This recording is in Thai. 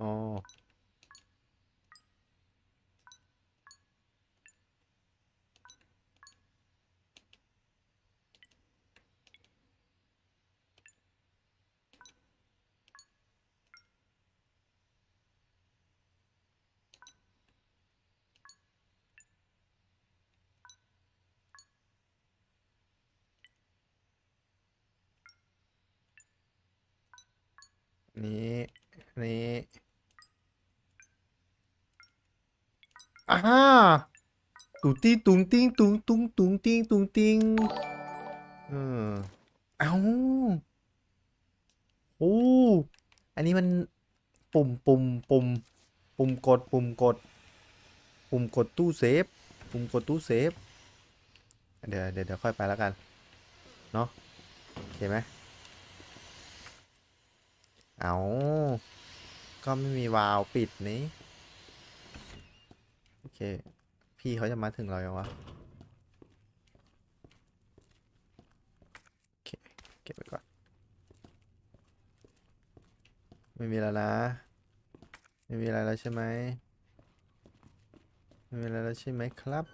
Oh. นี่นี่ อ่าตุงติ้งตุงติ้งตุงตุงตุงติ้งตุงติ้งเออเอาโอ้อันนี้มันปุ่มปุ่มปุ่มปุ่มกดปุ่มกด ปุ่มกดตู้เซฟ ปุ่มกดตู้เซฟ เดี๋ยวเดี๋ยวเดี๋ยวค่อยไปแล้วกัน เนาะโอเคไหมเอา ก็ไม่มีวาล์วปิดนี้ พี่เขาจะมาถึงเรายังวะโอเคเก็บไปก่อน ไม่มีแล้วนะ ไม่มีอะไรแล้วใช่ไหมไม่มีอะไรแล้วใช่ไหมครับ